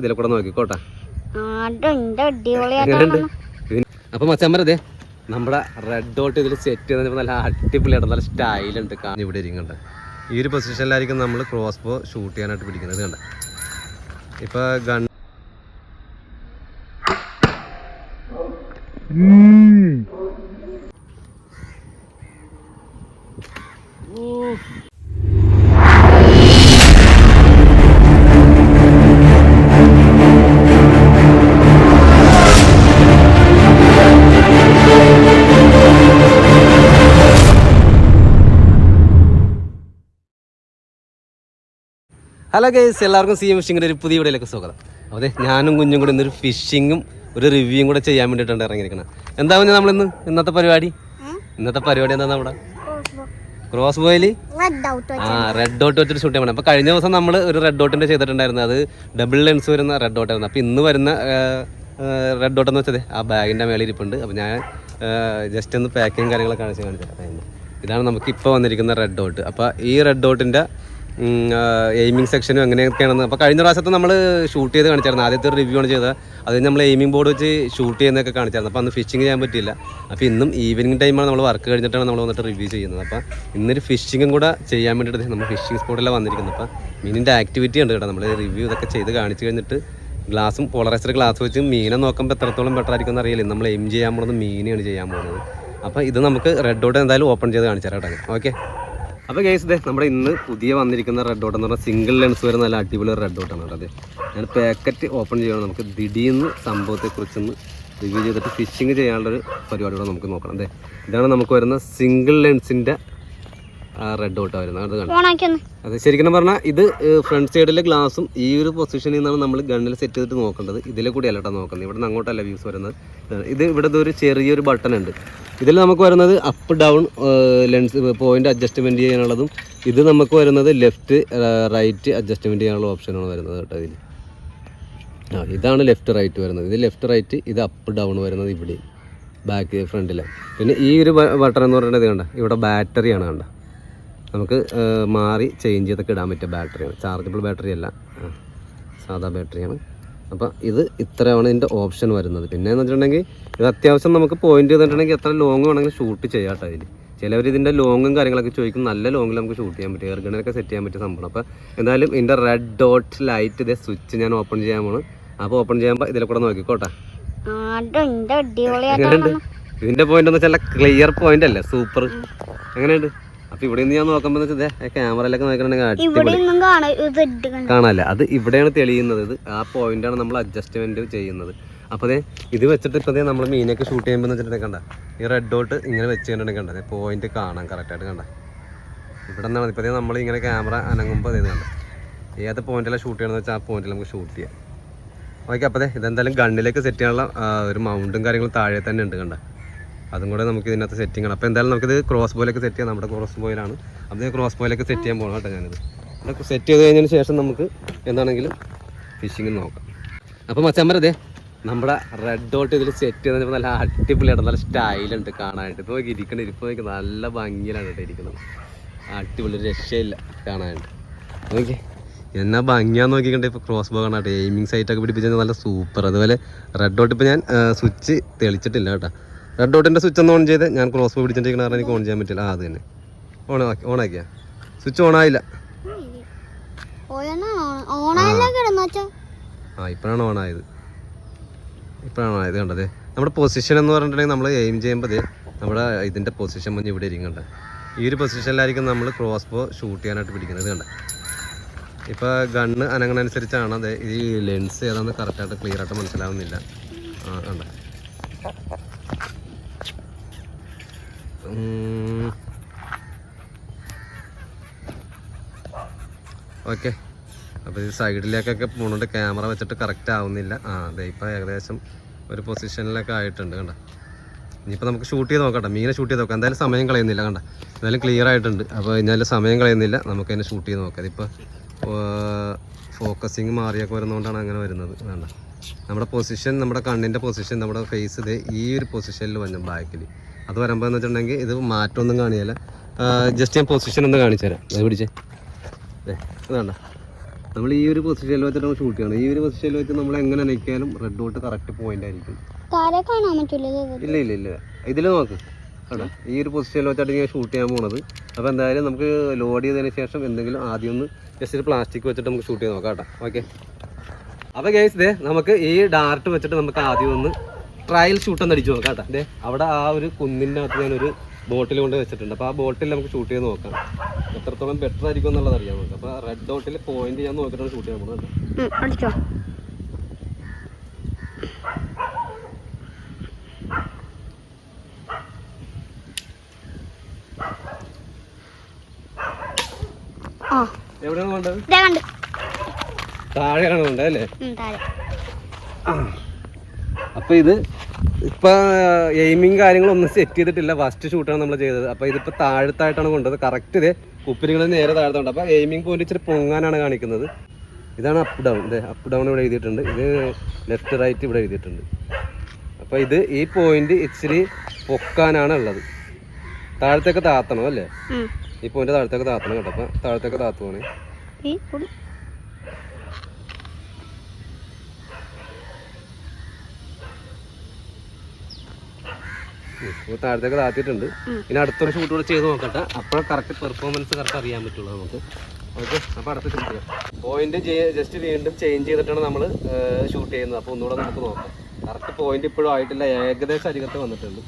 ഇതിലെ കൂടെ നോക്കിക്കോട്ടെ. അപ്പൊ മച്ചമ്മരതെ നമ്മുടെ റെഡ് ഡോട്ട് ഇതിൽ സെറ്റ് ചെയ്ത് നല്ല അടിപൊളിയായിട്ട് നല്ല സ്റ്റൈലുണ്ട് കാണാൻ. ഇവിടെ ഇരിക്കുന്നുണ്ട്. ഈ ഒരു പൊസിഷനിലായിരിക്കും നമ്മൾ ക്രോസ് ബോ ഷൂട്ട് ചെയ്യാനായിട്ട് പിടിക്കുന്നത് കണ്ട? ഇപ്പൊ ഗൺ ഹലോ ഗൈസ് എല്ലാവർക്കും സി എം ഫിഷിങ്ങിന്റെ ഒരു പുതിയ വീഡിയോയിലേക്ക് സ്വാഗതം. അതെ ഞാനും കുഞ്ഞും കൂടി ഇന്നൊരു ഫിഷിങ്ങും ഒരു റിവ്യൂയും കൂടെ ചെയ്യാൻ വേണ്ടിയിട്ടാണ് ഇറങ്ങിയിരിക്കണം എന്താ പറഞ്ഞാൽ നമ്മളിന്ന് ഇന്നത്തെ പരിപാടി? ഇന്നത്തെ പരിപാടി എന്താ നമ്മുടെ? ക്രോസ് ബോയിൽ ആ റെഡ് ഡോട്ട് വെച്ചിട്ട് ഷൂട്ട് ചെയ്യണം അപ്പോൾ കഴിഞ്ഞ ദിവസം നമ്മൾ ഒരു റെഡ് ഡോട്ടിന്റെ ചെയ്തിട്ടുണ്ടായിരുന്നു. അത് ഡബിൾ ലെൻസ് വരുന്ന റെഡ് ഡോട്ടായിരുന്നു അപ്പോൾ ഇന്ന് വരുന്ന റെഡ് ഡോട്ട് എന്ന് വെച്ചത് ആ ബാഗിന്റെ മേളിൽ ഇരിപ്പുണ്ട്. അപ്പോൾ ഞാൻ ജസ്റ്റ് ഒന്ന് പാക്കിങ് കാര്യങ്ങളൊക്കെ കാണിച്ച് കാണിച്ചു ഇതാണ് നമുക്ക് ഇപ്പോൾ വന്നിരിക്കുന്ന റെഡ് ഡോട്ട് അപ്പോൾ ഈ റെഡ് ഡോട്ടിന്റെ എയിമിംഗ് സെക്ഷനും എങ്ങനെയൊക്കെയാണെന്ന് അപ്പോൾ കഴിഞ്ഞ പ്രാവശ്യത്തെ നമ്മൾ ഷൂട്ട് ചെയ്ത് കാണിച്ചായിരുന്നു. ആദ്യത്തെ ഒരു റിവ്യൂ ആണ് ചെയ്തത്. അത് നമ്മൾ എയിമിംഗ് ബോർഡ് വെച്ച് ഷൂട്ട് ചെയ്യുന്നതൊക്കെ കാണിച്ചായിരുന്നു. അപ്പോൾ അന്ന് ഫിഷിംഗ് ചെയ്യാൻ പറ്റിയില്ല. അപ്പോൾ ഇന്നും ഈവനിങ് ടൈമാണ് നമ്മൾ വർക്ക് കഴിഞ്ഞിട്ടാണ് നമ്മൾ വന്നിട്ട് റിവ്യൂ ചെയ്യുന്നത്. അപ്പോൾ ഇന്നൊരു ഫിഷിങ്ങും കൂടെ ചെയ്യാൻ വേണ്ടിയിട്ട് നമ്മൾ ഫിഷിംഗ് സ്പോട്ടിലാണ് വന്നിരിക്കുന്നത്. അപ്പോൾ മീനിന്റെ ആക്ടിവിറ്റി ഉണ്ട് കേട്ടോ. നമ്മൾ റിവ്യൂ ഇതൊക്കെ ചെയ്ത് കാണിച്ച് കഴിഞ്ഞിട്ട് ഗ്ലാസും പോളറൈസർ ഗ്ലാസ് വെച്ച് മീനെ നോക്കുമ്പോൾ എത്രത്തോളം ബെറ്റർ ആയിരിക്കും എന്ന് അറിയില്ല നമ്മൾ എയിം ചെയ്യാൻ പോകുന്നത് മീനെയാണ് ചെയ്യാൻ പോകുന്നത്. അപ്പോൾ ഇത് നമുക്ക് റെഡ് ഡോട്ട് എന്തായാലും ഓപ്പൺ ചെയ്ത് കാണിച്ചു തരാം കേട്ടോ. ഓക്കെ? അപ്പോൾ കേസ് ഇതേ നമ്മുടെ ഇന്ന് പുതിയ വന്നിരിക്കുന്ന റെഡ് ഡോട്ട് എന്ന് പറഞ്ഞാൽ സിംഗിൾ ലെൻസ് വരെ നല്ല അടിപൊളി റെഡ് ഡോട്ടാണ് കേട്ടോ അതെ. ഞാൻ പാക്കറ്റ് ഓപ്പൺ ചെയ്യണം. നമുക്ക് ദിടീന്ന് സംഭവത്തെക്കുറിച്ചൊന്ന് റിവ്യൂ ചെയ്തിട്ട് ഫിഷിങ് ചെയ്യാനുള്ളൊരു പരിപാടി കൂടെ നമുക്ക് നോക്കണം അതെ ഇതാണ് നമുക്ക് വരുന്ന സിംഗിൾ ലെൻസിന്റെ റെഡ് ഡോട്ടാണ് വരുന്നത് അത് ശരിക്കും പറഞ്ഞാൽ ഇത് ഫ്രണ്ട് സൈഡിലെ ഗ്ലാസും ഈ ഒരു പൊസിഷനിൽ നിന്നാണ് നമ്മൾ ഗണ്ണിൽ സെറ്റ് ചെയ്തിട്ട് നോക്കേണ്ടത്. ഇതിലെ കൂടി അല്ലട്ടോ നോക്കുന്നത്. ഇവിടെ നിന്ന് അങ്ങോട്ടല്ല വ്യൂസ് വരുന്നത്. ഇത് ഇവിടെ ഒരു ചെറിയൊരു ബട്ടൺ ഉണ്ട്. ഇതിൽ നമുക്ക് വരുന്നത് up down lens point adjustment ചെയ്യാനുള്ളതും ഇത് നമുക്ക് വരുന്നത് ലെഫ്റ്റ് റൈറ്റ് അഡ്ജസ്റ്റ്മെന്റ് ചെയ്യാനുള്ള ഓപ്ഷനാണ് വരുന്നത് കേട്ടോ ഇതിൽ ആ ഇതാണ് ലെഫ്റ്റ് റൈറ്റ് വരുന്നത്. ഇത് ലെഫ്റ്റ് റൈറ്റ് ഇത് അപ്പ് ഡൗൺ വരുന്നത് ഇവിടെ ബാക്ക് ഫ്രണ്ടിൽ പിന്നെ ഈ ഒരു ബട്ടൺ എന്ന് പറയുന്നത് കണ്ട? ഇവിടെ ബാറ്ററിയാണ് കണ്ട? നമുക്ക് മാറി ചേഞ്ച് ചെയ്തൊക്കെ ഇടാൻ പറ്റിയ ബാറ്ററിയാണ് ചാർജബിൾ ബാറ്ററി അല്ല. സാധാ ബാറ്ററിയാണ് അപ്പോൾ ഇത് ഇത്രയാണ് ഇതിന്റെ ഓപ്ഷൻ വരുന്നത്. പിന്നെ എന്ന് വെച്ചിട്ടുണ്ടെങ്കിൽ ഇത് അത്യാവശ്യം നമുക്ക് പോയിന്റ് ചെയ്തിട്ടുണ്ടെങ്കിൽ എത്ര ലോങ് വേണമെങ്കിലും ഷൂട്ട് ചെയ്യാം കേട്ടോ ഇതിൽ ചിലവർ ഇതിന്റെ ലോങ്ങും കാര്യങ്ങളൊക്കെ ചോദിക്കും. നല്ല ലോങ്ങിൽ നമുക്ക് ഷൂട്ട് ചെയ്യാൻ പറ്റും. എയർഗണൊക്കെ സെറ്റ് ചെയ്യാൻ പറ്റിയ സംഭവം അപ്പോൾ എന്തായാലും ഇതിന്റെ റെഡ് ഡോട്ട് ലൈറ്റ് ഇതേ സ്വിച്ച് ഞാൻ ഓപ്പൺ ചെയ്യാൻ പോണ്. അപ്പോൾ ഓപ്പൺ ചെയ്യുമ്പോൾ ഇതിലെ കൂടെ നോക്കിക്കോട്ടെ ഇതിന്റെ പോയിന്റ് എന്ന് വെച്ചാൽ ക്ലിയർ പോയിന്റ് അല്ലേ? സൂപ്പർ എങ്ങനെയുണ്ട്? അപ്പൊ ഇവിടെ നിന്ന് ഞാൻ നോക്കുമ്പോ ക്യാമറ ക്യാമറയിലൊക്കെ നോക്കണമെങ്കിൽ? കാണാല്ലേ. അത് ഇവിടെയാണ് തെളിയുന്നത്. ഇത് ആ ആണ് നമ്മൾ അഡ്ജസ്റ്റ്മെന്റ് ചെയ്യുന്നത്. അപ്പോൾ അതെ ഇത് വെച്ചിട്ട് ഇപ്പോൾ നമ്മൾ മീനൊക്കെ ഷൂട്ട് ചെയ്യുമ്പോൾ വെച്ചിട്ടുണ്ടെങ്കിൽ കണ്ട ഈ റെഡ് ഡോട്ട് ഇങ്ങനെ വെച്ച് കണ്ടിട്ടുണ്ടെങ്കിൽ കണ്ടത് പോയിന്റ് കാണാൻ കറക്റ്റായിട്ട് കണ്ട. ഇവിടെ നിന്നാണ് ഇപ്പോൾ നമ്മൾ ഇങ്ങനെ ക്യാമറ അനങ്ങുമ്പോൾ ഇത് കണ്ട. ഏത് പോയിന്റിലാണ് ഷൂട്ട് ചെയ്യണമെന്ന് വെച്ചാൽ ആ പോയിന്റിൽ നമുക്ക് ഷൂട്ട് ചെയ്യാം. ഓക്കെ അപ്പോൾ അതെ ഇതെന്തായാലും ഗണ്ണിലേക്ക് സെറ്റ് ചെയ്യാനുള്ള ഒരു മൗണ്ടും കാര്യങ്ങളും താഴെ തന്നെ ഉണ്ട് കണ്ട. അതും കൂടെ നമുക്ക് ഇതിനകത്ത് സെറ്റിംഗ് ആണ് അപ്പോൾ എന്തായാലും നമുക്കിത് ക്രോസ് ബോയിലൊക്കെ സെറ്റ് ചെയ്യാം. നമ്മുടെ ക്രോസ് ബോയിലാണ് അപ്പോൾ ക്രോസ് ബോയിലൊക്കെ സെറ്റ് ചെയ്യാൻ പോകണം കേട്ടോ ഞാനിത്. ഇതൊക്കെ സെറ്റ് ചെയ്ത് കഴിഞ്ഞതിന് ശേഷം നമുക്ക് എന്താണെങ്കിലും ഫിഷിങ് നോക്കാം. അപ്പോൾ മച്ചമ്പര അതെ നമ്മുടെ റെഡ് ഡോട്ട് ഇതിൽ സെറ്റ് ചെയ്തപ്പോൾ നല്ല അടിപൊളിയായിട്ട് നല്ല സ്റ്റൈലുണ്ട് കാണാനായിട്ട്. ഇപ്പോൾ ഇരിക്കണ ഇരിപ്പ് നോക്കി നല്ല ഭംഗിയിലാണ് കേട്ടോ ഇരിക്കുന്നത്. അടിപൊളി രക്ഷയില്ല കാണാനായിട്ട്. നോക്കി. എന്നാ ഭംഗിയാന്ന് നോക്കിക്കണ്ടേ ഇപ്പോൾ ക്രോസ് ബോ കാണാട്ടെ എയിമിങ് സൈറ്റൊക്കെ പിടിപ്പിച്ചാൽ നല്ല സൂപ്പർ അതുപോലെ റെഡ് ഡോട്ട് ഇപ്പോൾ ഞാൻ സ്വിച്ച് തെളിച്ചിട്ടില്ല കേട്ടോ. റെഡ് ഡോട്ടിന്റെ സ്വിച്ച് ഒന്ന് ഓൺ ചെയ്ത് ഞാൻ ക്രോസ് ബോ പിടിച്ചിട്ടിരിക്കണ കാരണം എനിക്ക് ഓൺ ചെയ്യാൻ പറ്റില്ല. ആ അത് തന്നെ. ഓൺ ആക്കി ഓൺ ആക്കിയാ. സ്വിച്ച് ഓൺ ആയില്ല. ആ ഇപ്പോഴാണ് ഓൺ ആയത്. ഇപ്പോഴാണ് ആയത് കണ്ടത്. നമ്മുടെ പൊസിഷൻ എന്ന് പറഞ്ഞിട്ടുണ്ടെങ്കിൽ നമ്മൾ എയിം ചെയ്യുമ്പോൾ നമ്മുടെ ഇതിന്റെ പൊസിഷൻ മുന്നേ ഇവിടെ ഇരിക്കും കണ്ട. ഈ ഒരു പൊസിഷനിലായിരിക്കും നമ്മൾ ക്രോസ് ബോ ഷൂട്ട് ചെയ്യാനായിട്ട് പിടിക്കുന്നത് കണ്ട. ഇപ്പോൾ ഗണ്ണ് അനങ്ങണനുസരിച്ചാണ് അത് ഈ ലെൻസ് ഏതാണെന്ന് കറക്റ്റായിട്ട് ക്ലിയർ ആയിട്ട് മനസ്സിലാവുന്നില്ല. ആ കണ്ട. ഓക്കെ. അപ്പോൾ ഈ സൈഡിലേക്കൊക്കെ പോകുന്നുണ്ട് ക്യാമറ വെച്ചിട്ട് കറക്റ്റ് ആവുന്നില്ല. ആ അതെ ഇപ്പോൾ ഏകദേശം ഒരു പൊസിഷനിലൊക്കെ ആയിട്ടുണ്ട് കണ്ട? ഇനിയിപ്പോൾ നമുക്ക് ഷൂട്ട് ചെയ്ത് നോക്കട്ടെ മീനെ ഷൂട്ട് ചെയ്ത് നോക്കാം. എന്തായാലും സമയം കളയുന്നില്ല കണ്ട? എന്തായാലും ക്ലിയർ ആയിട്ടുണ്ട്. അപ്പോൾ കഴിഞ്ഞാൽ സമയം കളയുന്നില്ല. നമുക്ക് അതിനെ ഷൂട്ട് ചെയ്ത് നോക്കാം. ഇതിപ്പോൾ ഫോക്കസിങ് മാറിയൊക്കെ വരുന്നതുകൊണ്ടാണ് അങ്ങനെ വരുന്നത് വേണ്ട നമ്മുടെ പൊസിഷൻ നമ്മുടെ കണ്ണിന്റെ പൊസിഷൻ നമ്മുടെ ഫേസ് ഇത് ഈ ഒരു പൊസിഷനിൽ വന്നു ബാക്കിൽ അത് വരുമ്പോൾ എന്ന് വെച്ചിട്ടുണ്ടെങ്കിൽ ഇത് മാറ്റമൊന്നും കാണിയല്ല ജസ്റ്റ് ഞാൻ പൊസിഷൻ ഒന്ന് കാണിച്ചു തരാം അത് പിടിച്ചേ അതാണ് അത് നമ്മൾ ഈ ഒരു പൊസിഷനിൽ വെച്ചിട്ട് നമ്മൾ ഷൂട്ട് ചെയ്യണം. ഈ ഒരു പൊസിഷനിൽ വെച്ച് നമ്മൾ എങ്ങനെ നിൽക്കാനും റെഡ് ഡോട്ട് കറക്റ്റ് പോയിന്റ് ആയിരിക്കും. ഇല്ല ഇല്ല ഇല്ല. ഇതിൽ നോക്ക്. കേട്ടോ ഈ ഒരു പൊസിഷനിൽ വെച്ചിട്ട് ഞാൻ ഷൂട്ട് ചെയ്യാൻ പോണത്. അപ്പോൾ എന്തായാലും നമുക്ക് ലോഡ് ചെയ്തതിന് ശേഷം എന്തെങ്കിലും ആദ്യം ഒന്ന് ജസ്റ്റ് ഒരു പ്ലാസ്റ്റിക് വെച്ചിട്ട് നമുക്ക് ഷൂട്ട് ചെയ്ത് നോക്കാം കേട്ടോ. ഓക്കെ അപ്പോൾ ഗേസ് ദേ നമുക്ക് ഈ ഡാർട്ട് വെച്ചിട്ട് നമുക്ക് ആദ്യം ഒന്ന് ട്രയൽ ഷൂട്ട് ഒന്ന് അടിച്ചു നോക്കാം കേട്ടോ. അവിടെ ആ ഒരു കുന്നിന്റെ അകത്ത് ഞാനൊരു ബോട്ടിൽ കൊണ്ട് വെച്ചിട്ടുണ്ട്. അപ്പോൾ ആ ബോട്ടിൽ നമുക്ക് ഷൂട്ട് ചെയ്ത് നോക്കാം. എത്രത്തോളം ബെറ്റർ ആയിരിക്കും എന്നുള്ളത് അറിയാം നമുക്ക് അപ്പോൾ റെഡ് ഡോട്ടിൽ പോയിന്റ് ഞാൻ നോക്കിയിട്ടാണ് ഷൂട്ട് ചെയ്യാൻ പോകുന്നത് കേട്ടോ. എവിടെയാണ് വേണ്ടത് താഴെയാണ് വേണ്ടത് അല്ലേ? അപ്പൊ ഇത് ഇപ്പൊ എയിമിങ് കാര്യങ്ങളൊന്നും സെറ്റ് ചെയ്തിട്ടില്ല. ഫസ്റ്റ് ഷൂട്ടാണ് നമ്മൾ ചെയ്തത്. അപ്പൊ ഇതിപ്പോ താഴത്തായിട്ടാണ് കൊണ്ടത്. കറക്റ്റ് ഇതേ. കുപ്പിരികൾ നേരെ താഴത്തുണ്ട്. അപ്പൊ എയിമിങ് പോയിന്റ് ഇച്ചിരി പൊങ്ങാനാണ് കാണിക്കുന്നത്. ഇതാണ് അപ്പ് ഡൗൺ ഇതേ അപ്പ് ഡൗൺ ഇവിടെ എഴുതിയിട്ടുണ്ട്. ഇത് ലെഫ്റ്റ് റൈറ്റ് ഇവിടെ എഴുതിയിട്ടുണ്ട്. അപ്പൊ ഇത് ഈ പോയിന്റ് ഇച്ചിരി പൊക്കാനാണ് ഉള്ളത്. താഴത്തേക്ക് താത്തണം അല്ലേ? ഈ പോയിന്റ് താഴത്തേക്ക് താത്തണം കേട്ടോ. അപ്പൊ താഴത്തേക്ക് താത്തുവാണ്. ഇപ്പോൾ താഴത്തേക്ക് താത്തിയിട്ടുണ്ട്. ഇനി അടുത്തൊരു ഷൂട്ട് കൂടെ ചെയ്ത് നോക്കട്ടെ. അപ്പോൾ കറക്റ്റ് പെർഫോമൻസ് കറക്റ്റ് അറിയാൻ പറ്റുള്ളൂ നമുക്ക്. ഓക്കെ അപ്പോൾ അടുത്ത ഷൂട്ട് ചെയ്യാം. പോയിന്റ് ജസ്റ്റ് വീണ്ടും ചേഞ്ച് ചെയ്തിട്ടാണ് നമ്മൾ ഷൂട്ട് ചെയ്യുന്നത്. അപ്പോൾ ഒന്നുകൂടെ നമുക്ക് നോക്കാം. കറക്റ്റ് പോയിന്റ് ഇപ്പോഴും ആയിട്ടില്ല. ഏകദേശം അരികത്ത് വന്നിട്ടുണ്ട്.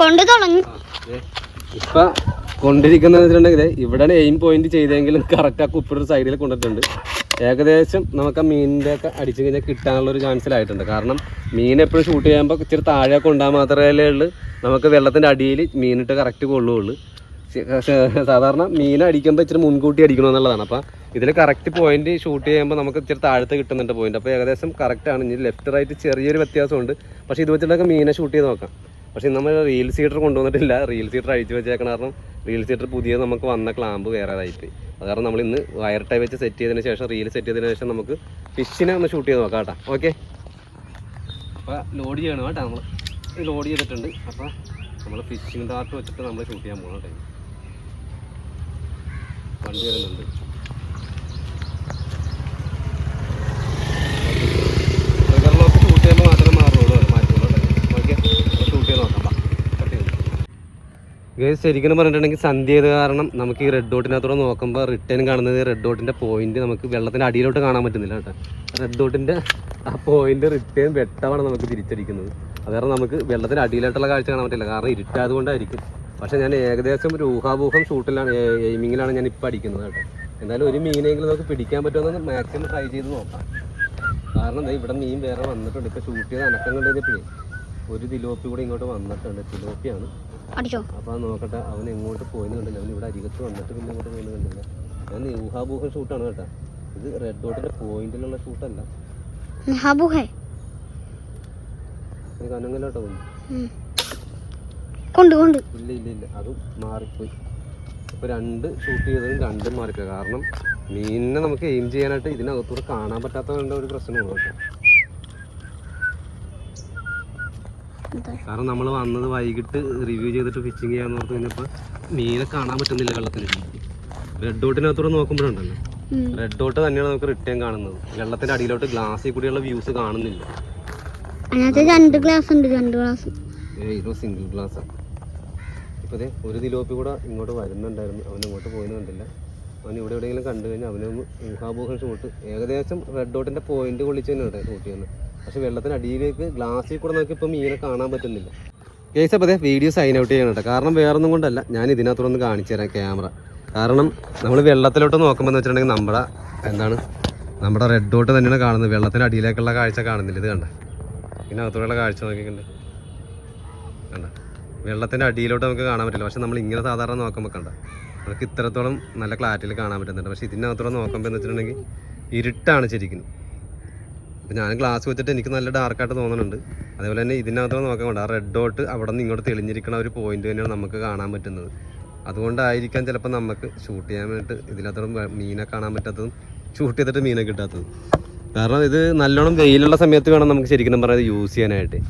കൊണ്ടു തുടങ്ങി. ഇപ്പൊ കൊണ്ടിരിക്കുന്ന വെച്ചിട്ടുണ്ടെങ്കിൽ ഇവിടെയാണ് എയിം പോയിന്റ് ചെയ്തെങ്കിലും കറക്റ്റ് ആ കുപ്പിയുടെ സൈഡിൽ കൊണ്ടിട്ടുണ്ട്. ഏകദേശം നമുക്ക് ആ മീനിന്റെ ഒക്കെ അടിച്ചു കഴിഞ്ഞാൽ കിട്ടാനുള്ള ഒരു ചാൻസിലായിട്ടുണ്ട് കാരണം മീൻ എപ്പോഴും ഷൂട്ട് ചെയ്യുമ്പോൾ ഇച്ചിരി താഴെ കൊണ്ടാൽ മാത്രമേ ഉള്ളൂ. നമുക്ക് വെള്ളത്തിന്റെ അടിയിൽ മീനിട്ട് കറക്റ്റ് കൊള്ളുകയുള്ളൂ സാധാരണ മീൻ അടിക്കുമ്പോൾ ഇച്ചിരി മുൻകൂട്ടി അടിക്കണം എന്നുള്ളതാണ് അപ്പം ഇതിൽ കറക്റ്റ് പോയിന്റ് ഷൂട്ട് ചെയ്യുമ്പോൾ നമുക്ക് ഇച്ചിരി താഴത്ത് കിട്ടുന്നുണ്ട് പോയിന്റ് അപ്പോൾ ഏകദേശം കറക്റ്റ് ആണ്. ഇനി ലെഫ്റ്റ് റൈറ്റ് ചെറിയൊരു വ്യത്യാസമുണ്ട്. പക്ഷേ ഇത് വെച്ചിട്ടൊക്കെ മീനെ ഷൂട്ട് ചെയ്ത് നോക്കാം. പക്ഷേ നമ്മൾ റീൽ സീറ്റർ കൊണ്ടുവന്നിട്ടില്ല. റീൽ സീറ്റർ അഴിച്ചു വെച്ചേക്കണ കാരണം റീൽ സീറ്റർ പുതിയ നമുക്ക് വന്ന ക്ലാമ്പ് വേറെതായിട്ട് അത് കാരണം നമ്മൾ ഇന്ന് വയർ ടൈ വെച്ച് സെറ്റ് ചെയ്തതിന് ശേഷം റീൽ സെറ്റ് ചെയ്തതിന് ശേഷം നമുക്ക് ഫിഷിനെ ഒന്ന് ഷൂട്ട് ചെയ്ത് നോക്കാം കേട്ടോ. ഓക്കെ അപ്പോൾ ലോഡ് ചെയ്യണം കേട്ടോ നമ്മൾ ലോഡ് ചെയ്തിട്ടുണ്ട്. അപ്പോൾ നമ്മൾ ഫിഷിംഗ് ഡാർട്ട് വെച്ചിട്ട് നമ്മൾ ഷൂട്ട് ചെയ്യാൻ പോകണം കേട്ടോ വണ്ടി വരുന്നുണ്ട് ട്രിഗർ ലോക്ക് ഷൂട്ട് ചെയ്യുമ്പോൾ മാത്രമേ മാറുള്ളൂ മാറ്റുള്ളൂ കേട്ടോ ഓക്കെ ഷൂട്ട് ചെയ്ത് നോക്കാം കട്ട് ചെയ്ത് ഗേസ് ശരിക്കും പറഞ്ഞിട്ടുണ്ടെങ്കിൽ സന്ധ്യ ചെയ്ത് കാരണം നമുക്ക് ഈ റെഡ് ഡോട്ടിനകത്തൂടെ നോക്കുമ്പോൾ റിട്ടേൺ കാണുന്നത് റെഡ് ഡോട്ടിന്റെ പോയിന്റ് നമുക്ക് വെള്ളത്തിന്റെ അടിയിലോട്ട് കാണാൻ പറ്റുന്നില്ല കേട്ടോ. റെഡ് ഡോട്ടിന്റെ ആ പോയിന്റ് റിട്ടേൺ വെട്ടമാണ് നമുക്ക് തിരിച്ചടിക്കുന്നത്. അത് കാരണം നമുക്ക് വെള്ളത്തിന്റെ അടിയിലോട്ടുള്ള കാഴ്ച കാണാൻ പറ്റില്ല. കാരണം ഇരുട്ടായത് കൊണ്ടായിരിക്കും പക്ഷേ ഞാൻ ഏകദേശം ഒരു ഊഹാബൂഹം ഷൂട്ടിലാണ് എയിമിങ്ങിലാണ് ഞാൻ ഇപ്പോൾ അടിക്കുന്നത് കേട്ടോ. എന്തായാലും ഒരു മീനെങ്കിലും നമുക്ക് പിടിക്കാൻ പറ്റുമെന്ന് മാക്സിമം ട്രൈ ചെയ്ത് നോക്കാം. കാരണം ഇവിടെ മീൻ വേറെ വന്നിട്ടുണ്ട്. ഇപ്പോൾ ഷൂട്ട് ചെയ്ത് അനക്കം കണ്ടപ്പോഴേ ഒരു തിലോപ്പി കൂടെ ഇങ്ങോട്ട് വന്നിട്ടുണ്ട്. തിലോപ്പിയാണ്. അപ്പോൾ നോക്കട്ടെ അവൻ എങ്ങോട്ട് പോയെന്ന് കണ്ടില്ല. അവൻ ഇവിടെ അരികത്ത് വന്നിട്ട് പിന്നെ ഇങ്ങോട്ട് പോയെന്ന് കണ്ടില്ല. ഊഹാഭൂഹം ഷൂട്ടാണ് കേട്ടോ. ഇത് റെഡ് ഡോട്ടിന്റെ പോയിന്റിലുള്ള ഷൂട്ടല്ല. കൊണ്ട് കൊണ്ട് ഇല്ല ഇല്ല ഇല്ല. അത് മാറിപ്പോയി. ഇപ്പോൾ രണ്ട് ഷൂട്ട് ചെയ്തതും രണ്ടും മാറിപ്പോയി. കാരണം മീനിനെ നമുക്ക് എയിം ചെയ്യാനായിട്ട് ഇതിനകത്തൂടെ കാണാൻ പറ്റാത്തതുകൊണ്ട് ഒരു പ്രശ്നമുള്ളൂ കേട്ടോ ഇതാ. കാരണം നമ്മൾ വന്നത് വൈകിട്ട് റിവ്യൂ ചെയ്തിട്ട് ഫിഷിങ് ചെയ്യാന്ന് ഓർത്ത് കഴിഞ്ഞപ്പോൾ മീനെ കാണാൻ പറ്റുന്നില്ല വെള്ളത്തിൽ റെഡ് ഡോട്ടിനകത്തൂടെ നോക്കുമ്പോഴുണ്ടല്ലോ. റെഡ് ഡോട്ട് തന്നെയാണ് നമുക്ക് റിട്ടേൺ കാണുന്നത്. വെള്ളത്തിന്റെ അടിയിലോട്ട് ഗ്ലാസ്സിൽ കൂടിയുള്ള വ്യൂസ് കാണുന്നില്ല. രണ്ട് ഗ്ലാസ് ഉണ്ട് രണ്ട് ഗ്ലാസ് ഇത് സിംഗിൾ ഗ്ലാസ് ഇപ്പൊ ഒരു തിലോപ്പി കൂടെ ഇങ്ങോട്ട് വരുന്നുണ്ടായിരുന്നു. അവൻ ഇങ്ങോട്ട് പോയെന്ന് കണ്ടില്ല. അവൻ ഇവിടെ എവിടെയെങ്കിലും കണ്ടു കഴിഞ്ഞാൽ അവനൊന്ന് ഊഹാബൂഹം ഷൂട്ട് ഏകദേശം റെഡ് ഡോട്ടിന്റെ പോയിന്റ് കൊള്ളിച്ച് തന്നെ ഷൂട്ട് ചെയ്യുന്നത്. പക്ഷെ വെള്ളത്തിന്റെ അടിയിലേക്ക് ഗ്ലാസ്സിൽ കൂടെ നോക്കി ഇപ്പം മീനെ കാണാൻ പറ്റുന്നില്ല. കേസ് അപ്പോൾ അതെ വീഡിയോ സൈൻ ഔട്ട് ചെയ്യണം കേട്ടോ. കാരണം വേറൊന്നും കൊണ്ടല്ല. ഞാൻ ഇതിനകത്തോടൊന്ന് കാണിച്ചു തരാം ക്യാമറ. കാരണം നമ്മൾ വെള്ളത്തിലോട്ട് നോക്കുമ്പോൾ എന്ന് വെച്ചിട്ടുണ്ടെങ്കിൽ നമ്മുടെ എന്താണ്? നമ്മുടെ റെഡ് ഡോട്ട് തന്നെയാണ് കാണുന്നത്. വെള്ളത്തിന്റെ അടിയിലേക്കുള്ള കാഴ്ച കാണുന്നില്ല. ഇത് കണ്ട? ഇതിനകത്തൂടെയുള്ള കാഴ്ച നോക്കിക്കണ്ട് കണ്ട? വെള്ളത്തിന്റെ അടിയിലോട്ട് നമുക്ക് കാണാൻ പറ്റില്ല. പക്ഷെ നമ്മൾ ഇങ്ങനെ സാധാരണ നോക്കുമ്പോൾ കണ്ട? നമുക്ക് ഇത്രത്തോളം നല്ല ക്ലാരിറ്റിയിൽ കാണാൻ പറ്റുന്നുണ്ട്. പക്ഷെ ഇതിനകത്തോടെ നോക്കുമ്പോൾ എന്ന് വെച്ചിട്ടുണ്ടെങ്കിൽ ഇരുട്ടാണ് ശരിക്കും. അപ്പോൾ ഞാൻ ഗ്ലാസ് വെച്ചിട്ട് എനിക്ക് നല്ല ഡാർക്കായിട്ട് തോന്നുന്നുണ്ട്. അതേപോലെ തന്നെ ഇതിനകത്ത് നോക്കാൻ വേണ്ട ആ റെഡ് ഡോട്ട് അവിടെ നിന്ന് ഇങ്ങോട്ട് തെളിഞ്ഞിരിക്കുന്ന ഒരു പോയിന്റ് തന്നെയാണ് നമുക്ക് കാണാൻ പറ്റുന്നത്. അതുകൊണ്ടായിരിക്കാം ചിലപ്പോൾ നമുക്ക് ഷൂട്ട് ചെയ്യാൻ വേണ്ടിയിട്ട് ഇതിനകത്തോളം മീനെ കാണാൻ പറ്റാത്തതും ഷൂട്ട് ചെയ്തിട്ട് മീനെ കിട്ടാത്തതും. കാരണം ഇത് നല്ലോണം വെയിലുള്ള സമയത്ത് വേണം നമുക്ക് ശരിക്കും പറയുന്നത് യൂസ് ചെയ്യാനായിട്ട്.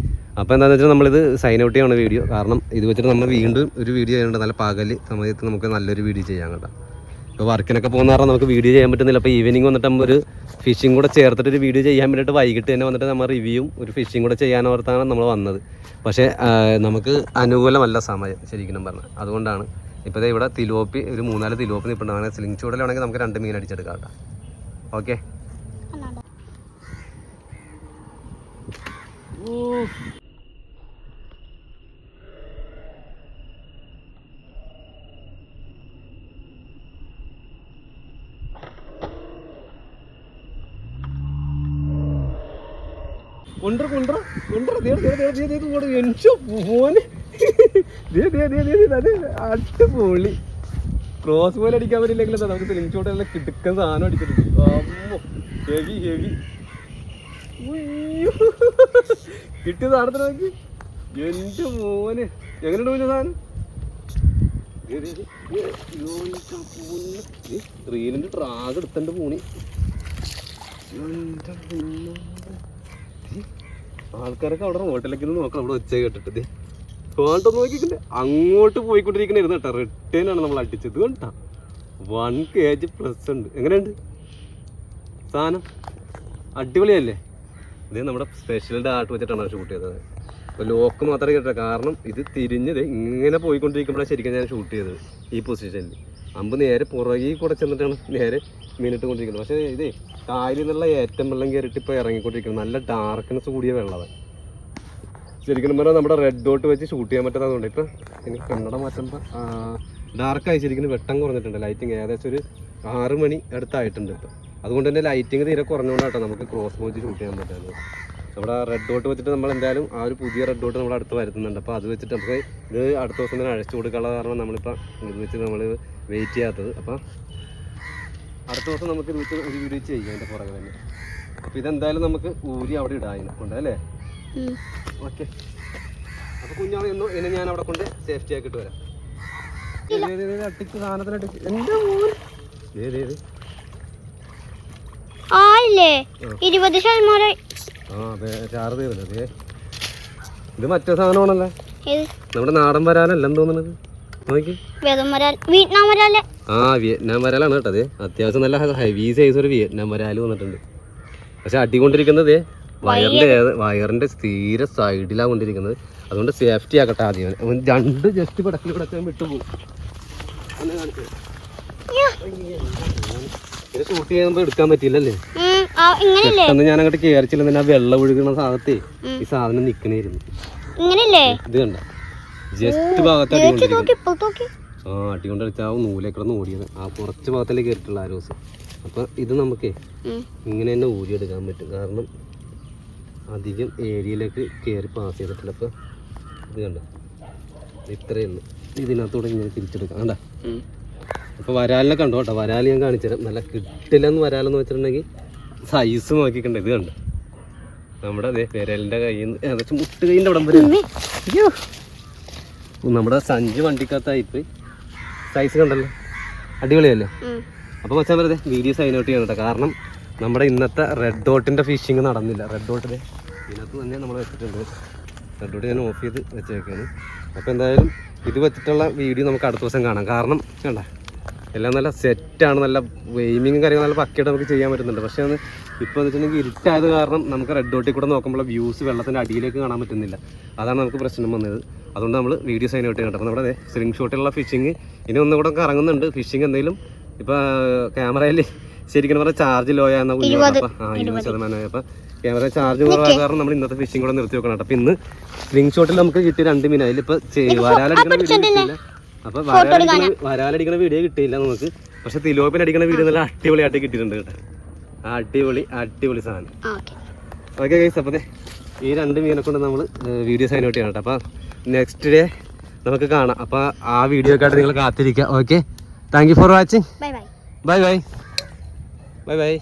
അപ്പോൾ എന്താണെന്ന് വെച്ചാൽ നമ്മളിത് സൈൻ ഔട്ട് ചെയ്യണം വീഡിയോ കാരണം ഇത് വെച്ചിട്ട് നമ്മൾ വീണ്ടും ഒരു വീഡിയോ ചെയ്യുന്നുണ്ട്. നല്ല പകൽ സമയത്ത് നമുക്ക് നല്ലൊരു വീഡിയോ ചെയ്യാൻ കേട്ടോ. ഇപ്പോൾ വർക്കിനൊക്കെ പോകുന്ന കാരണം നമുക്ക് വീഡിയോ ചെയ്യാൻ പറ്റുന്നില്ല. അപ്പോൾ ഈവനിങ് വന്നിട്ട് നമ്മൾ ഒരു ഫിഷിംഗ് കൂടെ ചേർത്തിട്ട് ഒരു വീഡിയോ ചെയ്യാൻ വേണ്ടിയിട്ട് വൈകിട്ട് തന്നെ വന്നിട്ട് നമ്മൾ റിവ്യൂവും ഒരു ഫിഷിംഗ് കൂടെ ചെയ്യാൻ ഓർത്താണ് നമ്മൾ വന്നത്. പക്ഷേ നമുക്ക് അനുകൂലമല്ല സമയം ശരിക്കും പറഞ്ഞാൽ അതുകൊണ്ടാണ് ഇപ്പോൾ ദേ ഇവിടെ തിലോപ്പി ഒരു മൂന്നാൽ തിലോപ്പി നിൽപ്പുണ്ട് അങ്ങനെ സ്ലിംഗ് ചൂടലാണെങ്കിൽ നമുക്ക് രണ്ട് മീൻ അടിച്ചെടുക്കാം കേട്ടോ. ഓക്കെ കൊണ്ടു കൊണ്ടു കൊണ്ടു ദേ ദേ ദേ, ദേ, ദേ, ദേ, ദേ, അത് അടിപൊളി ക്രോസ് പോലെ അടിക്കാൻ പറ്റില്ലെങ്കിൽ നമുക്ക് സ്ലിംഗ് ഷോട്ടെല്ലാം കിടക്കുന്ന സാധനം അടിച്ചിട്ടുണ്ട് അമ്മോ ഹെവി ഹെവി കിട്ടിയ സാധനത്തിന് നോക്കി എന്റെ മോന് എങ്ങനെയുണ്ട് മോനെ സാധനം ദേ, ദേ, ദേ, ദേ. ദേ, റീലിന്റെ ട്രാഗ് എടുത്തണ്ട് പോണി മോനെ. ആൾക്കാരൊക്കെ അവിടെ ഹോട്ടലിലേക്ക് നോക്കണം. അവിടെ ഒച്ച കേട്ടിട്ട് ദേ. ഫോട്ടോ നോക്കിക്കണ്ടേ അങ്ങോട്ട് പോയിക്കൊണ്ടിരിക്കണായിരുന്നു കേട്ടോ റിട്ടേൺ ആണ് നമ്മൾ അടിച്ചത്. കണ്ടാ? വൺ കെ ജി പ്ലസ് ഉണ്ട്. എങ്ങനെയുണ്ട്? സാധനം? അടിപൊളിയല്ലേ? ഇത് നമ്മുടെ സ്പെഷ്യൽ ഡാർട്ട് വെച്ചിട്ടാണ് ഷൂട്ട് ചെയ്തത്. അപ്പോൾ ലോക്ക് മാത്രമേ കേട്ടോ കാരണം ഇത് തിരിഞ്ഞത് ഇങ്ങനെ പോയിക്കൊണ്ടിരിക്കുമ്പോഴാണ് ശരിക്കും ഞാൻ ഷൂട്ട് ചെയ്തത് ഈ പൊസിഷനിൽ അമ്പ് നേരെ പുറകിൽ കൂടെ ചെന്നിട്ടാണ് നേരെ മീനിട്ട് കൊണ്ടിരിക്കുന്നത് പക്ഷേ ഇതേ കായലിൽ നിന്നുള്ള ഏറ്റവും വെള്ളം കയറിയിട്ട് ഇപ്പോൾ ഇറങ്ങിക്കൊണ്ടിരിക്കുന്നത് നല്ല ഡാർക്ക്നെസ് കൂടിയ വെള്ളമാണ്. ശരിക്കും പറഞ്ഞാൽ നമ്മുടെ റെഡ് ഡോട്ട് വെച്ച് ഷൂട്ട് ചെയ്യാൻ പറ്റാത്തതുകൊണ്ട് ഇപ്പം എനിക്ക് കണ്ണട മാറ്റുമ്പോൾ ഡാർക്കായി ശരിക്കും വെട്ടം കുറഞ്ഞിട്ടുണ്ട്. ലൈറ്റിങ് ഏകദേശം ഒരു ആറ് മണി അടുത്തായിട്ടുണ്ട് ഇപ്പം. അതുകൊണ്ട് തന്നെ ലൈറ്റിങ് തീരെ കുറഞ്ഞുകൊണ്ടാട്ടോ നമുക്ക് ക്രോസ് വെച്ച് ഷൂട്ട് ചെയ്യാൻ പറ്റുന്നത് നമ്മുടെ റെഡ് ഡോട്ട് വെച്ചിട്ട് നമ്മൾ എന്തായാലും ആ ഒരു പുതിയ റെഡ് ഡോട്ട് നമ്മൾ അടുത്ത് വരുത്തുന്നുണ്ട് അപ്പോൾ അത് വെച്ചിട്ട് നമുക്ക് ഇത് അടുത്ത ദിവസം തന്നെ അഴിച്ചു കൊടുക്കാനുള്ള കാരണം നമ്മളിപ്പോൾ ഇത് വെച്ച് നമ്മൾ വെയിറ്റ് ചെയ്യാത്തത്. അപ്പം അടുത്ത ദിവസം നമുക്ക് ഇത് ഒരു ഒരു വെച്ച് ചെയ്യാം അതിന്റെ പുറകെ തന്നെ. അപ്പോൾ ഇതെന്തായാലും നമുക്ക് ഊരി അവിടെ ഇടായിരുന്നു കൊണ്ട് അല്ലേ. ഓക്കെ. അപ്പൊ കുഞ്ഞാണ് എന്നോ ഇനി ഞാൻ അവിടെ കൊണ്ട് സേഫ്റ്റി ആക്കിയിട്ട് വരാം. അട്ടിക്ക് സാധനത്തിന് അട്ടിക്ക് എന്റെ മോൻ ദേ, ദേ, ദേ. ആയില്ലേ ആ. ഇരുപത് ശതമാനം. ആ അതെ ചാറ് തീർന്നു ഇത് മറ്റേ സാധനമാണല്ലേ. നമ്മുടെ നാടൻ വരാനല്ലെന്ന് തോന്നുന്നത്? നോക്കി. വിയറ്റ്നാം വരാൽ. ആ വിയറ്റ്നാം വരാലാണ് കേട്ടത് അത്യാവശ്യം നല്ല ഹെവി സൈസ് ഒരു വിയറ്റ്നാം വരാൽ വന്നിട്ടുണ്ട്. പക്ഷെ അടികൊണ്ടിരിക്കുന്നത് ദേ വയറിന്റെ തീരെ സൈഡിലാണ് കൊണ്ടിരിക്കുന്നത്. അതുകൊണ്ട് സേഫ്റ്റി ആക്കട്ടെ ആദ്യം. രണ്ട് ജസ്റ്റ് പടക്കിൽ കിടക്കാൻ വിട്ടുപോകും. ഇത് ഷൂട്ട് ചെയ്യുമ്പോൾ എടുക്കാൻ പറ്റില്ലല്ലേ പെട്ടെന്ന് ഞാൻ അങ്ങോട്ട് കയറിച്ചില്ല ആ വെള്ളം ഒഴുകുന്ന സാധനത്തെ ഈ സാധനം നിക്കണേരുന്നു ഇത് കണ്ട? ജസ്റ്റ് ഭാഗത്ത് ആ അടികൊണ്ട് കളിച്ചാൽ ആ നൂലെ കിടന്ന് ഓടിയത്. ആ കുറച്ച് ഭാഗത്തല്ലേ കയറിയിട്ടുള്ള ആ ദിവസം. അപ്പം ഇത് നമുക്കേ. ഇങ്ങനെ തന്നെ ഊരിയെടുക്കാൻ പറ്റും. കാരണം അധികം ഏരിയയിലേക്ക് കയറി പാസ് ചെയ്തിട്ടില്ല. അപ്പൊ ഇത് കണ്ട? ഇത്രയേ ഉള്ളൂ. ഇതിനകത്തൂടെ ഇങ്ങനെ തിരിച്ചെടുക്കാം. കണ്ട? അപ്പൊ അപ്പോൾ വരാലിനെ കണ്ടോ? കേട്ടോ വരാൽ ഞാൻ കാണിച്ചു തരാം നല്ല കിട്ടില്ലെന്ന് വരാലെന്ന് വെച്ചിട്ടുണ്ടെങ്കിൽ സൈസ് നോക്കിക്കണ്ട. ഇത് കണ്ട? നമ്മുടെ അതെ വിരലിന്റെ കയ്യിൽ നിന്ന് ഏകദേശം മുട്ട് കൈയിന്റെ അവിടം വരെ നമ്മുടെ സഞ്ചി വണ്ടിക്കകത്തായിപ്പോയി. സൈസ് കണ്ടല്ലോ. അടിപൊളിയല്ലേ? അപ്പൊ അപ്പോൾ വെറുതെ വീഡിയോ സൈൻ ഔട്ട് ചെയ്യണം കേട്ടോ കാരണം നമ്മുടെ ഇന്നത്തെ റെഡ് ഡോട്ടിന്റെ ഫിഷിങ് നടന്നില്ല. റെഡ് ഡോട്ടിന് ഇതിനകത്ത് തന്നെ നമ്മൾ വെച്ചിട്ടുണ്ട്. റെഡ് ഡോട്ട് ഞാൻ ഓഫ് ചെയ്ത് വെച്ചേക്കാണ്. അപ്പോൾ എന്തായാലും ഇത് വെച്ചിട്ടുള്ള വീഡിയോ നമുക്ക് അടുത്ത ദിവസം കാണാം. കാരണം കണ്ട? എല്ലാം നല്ല സെറ്റാണ് നല്ല വെയിമിങ്ങും കാര്യങ്ങളും നല്ല പക്കയായിട്ട് നമുക്ക് ചെയ്യാൻ പറ്റുന്നുണ്ട്. പക്ഷേ അത് ഇപ്പോൾ എന്ന് വെച്ചിട്ടുണ്ടെങ്കിൽ ഇരുട്ടായത് കാരണം നമുക്ക് റെഡ് ഡോട്ടിൽ കൂടെ നോക്കുമ്പോൾ വ്യൂസ് വെള്ളത്തിന്റെ അടിയിലേക്ക് കാണാൻ പറ്റുന്നില്ല. അതാണ് നമുക്ക് പ്രശ്നം വന്നത്. അതുകൊണ്ട് നമ്മൾ വീഡിയോ സൈൻ ഔട്ട് അപ്പോൾ നമ്മുടെ സ്ലിംഗ് ഷോട്ടിലുള്ള ഫിഷിങ് ഇനി ഒന്നും കൂടെ കറങ്ങുന്നുണ്ട്. ഫിഷിങ് എന്തെങ്കിലും ഇപ്പോൾ ക്യാമറയിൽ ശരിക്കും പറഞ്ഞാൽ ചാർജ് ലോ ആയെന്ന ആ ഇരുപത് ശതമാനമായി അപ്പം ക്യാമറ ചാർജ് കുറവായ കാരണം നമ്മൾ ഇന്നത്തെ ഫിഷിംഗ് കൂടെ നിർത്തി വെക്കണം കേട്ടോ. അപ്പം ഇന്ന് സ്ലിംഗ് ഷോട്ടിൽ നമുക്ക് കിട്ടിയ രണ്ട് മീൻ അതിലിപ്പോൾ വരാലടിക്കുന്ന വീഡിയോ കിട്ടിയില്ല. അപ്പോൾ വരാലടിക്കണ വരാലടിക്കണ വീഡിയോ കിട്ടിയില്ല നമുക്ക്. പക്ഷെ തിലോപ്പിന് അടിക്കുന്ന വീഡിയോ നല്ല അടിപൊളിയായിട്ട് കിട്ടിയിട്ടുണ്ട് കേട്ടോ. അടിപൊളി അടിപൊളി സാധനം. ഓക്കേ. ഗൈസ് അപ്പോൾ ഈ രണ്ട് മീനെ കൊണ്ട് നമ്മൾ വീഡിയോ സൈൻ ഔട്ട് ചെയ്യണം കേട്ടോ. അപ്പോൾ നെക്സ്റ്റ് ഡേ നമുക്ക് കാണാം. അപ്പോൾ ആ വീഡിയോ ഒക്കെ ആയിട്ട് നിങ്ങൾ കാത്തിരിക്കുക. Okay thank you for watching bye bye bye bye